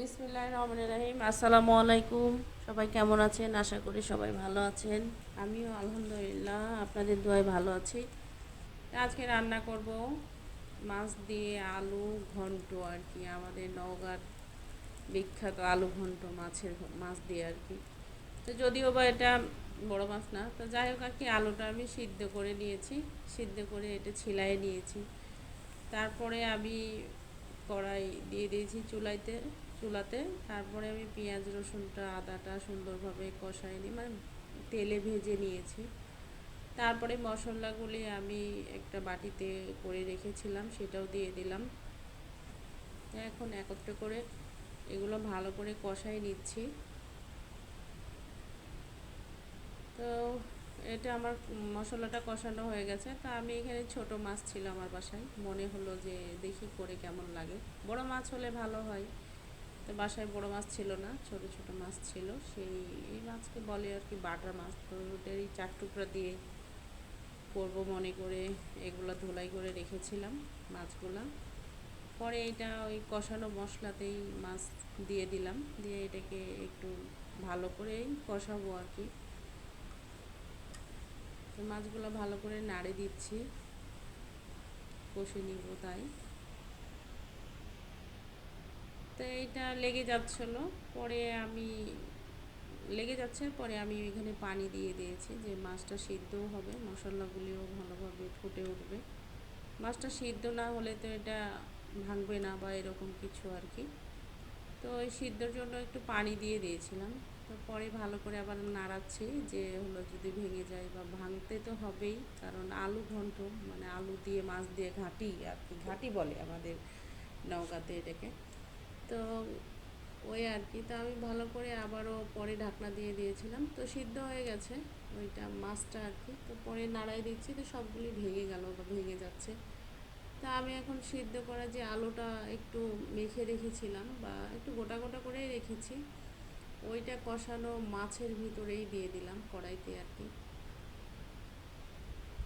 বিসমিল্লাহ রহমান রাহিম। আসসালামু আলাইকুম সবাই কেমন আছেন? আশা করি সবাই ভালো আছেন। আমিও আলহামদুলিল্লাহ আপনাদের দোয়ায় ভালো আছি। আজকে রান্না করব মাছ দিয়ে আলু ঘন্ট আর কি। আমাদের নওগাঁর বিখ্যাত আলু ঘন্ট মাছের মাছ দিয়ে আর কি। তো যদিও বা এটা বড় মাছ না, তো যাই হোক আর কি, আলুটা আমি সিদ্ধ করে নিয়েছি। সিদ্ধ করে এটা ছিলাই নিয়েছি। তারপরে আমি কড়াই দিয়ে দিয়েছি চুলাইতে। চুলাতে, তারপরে আমি পেঁয়াজ, রসুনটা, আদাটা সুন্দরভাবে কষাই নিই মানে তেলে ভেজে নিয়েছি। তারপরে মশলাগুলি আমি একটা বাটিতে করে রেখেছিলাম, সেটাও দিয়ে দিলাম। এখন একত্রে করে এগুলো ভালো করে কষাই নিচ্ছি। তো এটা আমার মশলাটা কষানো হয়ে গেছে। তা আমি এখানে ছোট মাছ ছিল আমার বাসায়। মনে হলো যে দেখি করে কেমন লাগে। বড় মাছ হলে ভালো হয়। তো বাসায় বড় মাছ ছিল না, ছোট ছোট মাছ ছিল। সেই এই মাছকে বলে আর কি বাটার মাছ তো ওটারই চার টুকরা দিয়ে করব মনে করে, এগুলো ধুলাই করে রেখেছিলাম মাছগুলো। পরে এটা ওই কষানো মশলাতেই মাছ দিয়ে দিলাম, দিয়ে এটাকে একটু ভালো করেই কষাবো আর কি। মাছগুলো ভালো করে নাড়ে দিচ্ছি, কষে নিব তাই। তো এইটা লেগে যাচ্ছিল। পরে আমি লেগে যাচ্ছে, পরে আমি এখানে পানি দিয়ে দিয়েছি যে মাছটা সিদ্ধও হবে, মশলাগুলিও ভালোভাবে ফুটে উঠবে। মাছটা সিদ্ধ না হলে তো এটা ভাঙবে না বা এরকম কিছু আর কি। তো ওই সিদ্ধর জন্য একটু পানি দিয়ে দিয়েছিলাম। তো পরে ভালো করে আবার নাড়াচ্ছি যে হলো যদি ভেঙে যায় বা ভাঙতে তো হবেই, কারণ আলু ঘন্ট মানে আলু দিয়ে, মাছ দিয়ে ঘাটি আর কি, ঘাটি বলে আমাদের নৌকাতে এটাকে। তো ওই আর কি। তো আমি ভালো করে আবারও পরে ঢাকনা দিয়ে দিয়েছিলাম। তো সিদ্ধ হয়ে গেছে ওইটা মাছটা আর কি। তো পরে নাড়াই দিচ্ছি তো সবগুলি ভেঙে গেল বা ভেঙে যাচ্ছে। তা আমি এখন সিদ্ধ করা যে আলুটা একটু মেখে রেখেছিলাম বা একটু গোটা গোটা করেই রেখেছি, ওইটা কষানো মাছের ভিতরেই দিয়ে দিলাম কড়াইতে আর কি।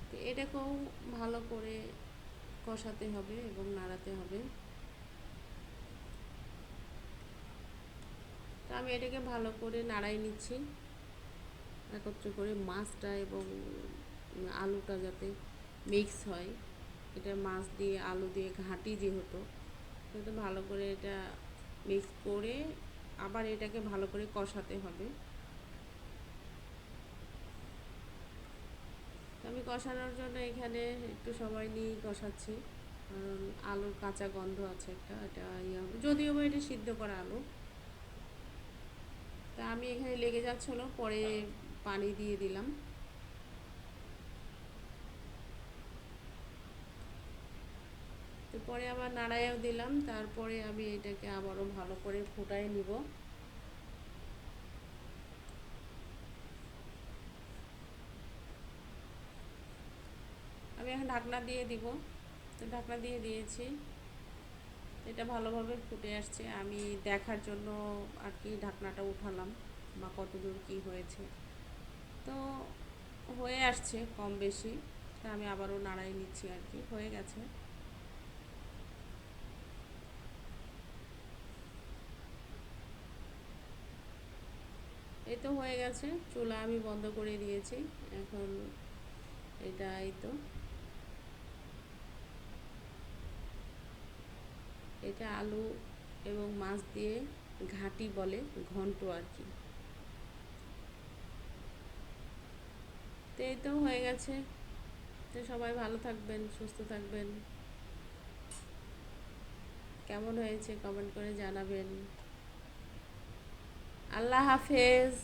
তো এটাকেও ভালো করে কষাতে হবে এবং নাড়াতে হবে। তো আমি এটাকে ভালো করে নাড়াই নিচ্ছি। একত্র করে মাছটা এবং আলুটা যাতে মিক্স হয়। এটা মাছ দিয়ে, আলু দিয়ে ঘাঁটি যেহেতু তো ভালো করে এটা মিক্স করে আবার এটাকে ভালো করে কষাতে হবে। আমি কষানোর জন্য এখানে একটু সবাই নিয়েই কষাচ্ছি, কারণ আলুর কাঁচা গন্ধ আছে একটা, এটা ইয়ে হবে। যদিও বা এটা সিদ্ধ করা আলু তা আমি এখানে লেগে যাচ্ছিল পরে পানি দিয়ে দিলাম। তো পরে আবার নাড়াইও দিলাম, তারপরে আমি এটাকে আবারও ভালো করে ফুটাই নিব। আমি এখন ঢাকনা দিয়ে দিব। তো ঢাকনা দিয়ে দিয়েছি। এটা ভালোভাবে ফুটে আসছে। আমি দেখার জন্য আর কি ঢাকনাটা উঠালাম বা কতদূর কি হয়েছে। তো হয়ে আসছে কম বেশি। তা আমি আবারও নাড়াই নিচ্ছি আর কি। হয়ে গেছে। এই তো হয়ে গেছে। চুলা আমি বন্ধ করে দিয়েছি। এখন এটা এই তো। এটা আলু এবং মাছ দিয়ে ঘাটি বলে, ঘন্ট আর কি। তো এই তো হয়ে গেছে। তো সবাই ভালো থাকবেন, সুস্থ থাকবেন। কেমন হয়েছে কমেন্ট করে জানাবেন। আল্লাহ হাফেজ।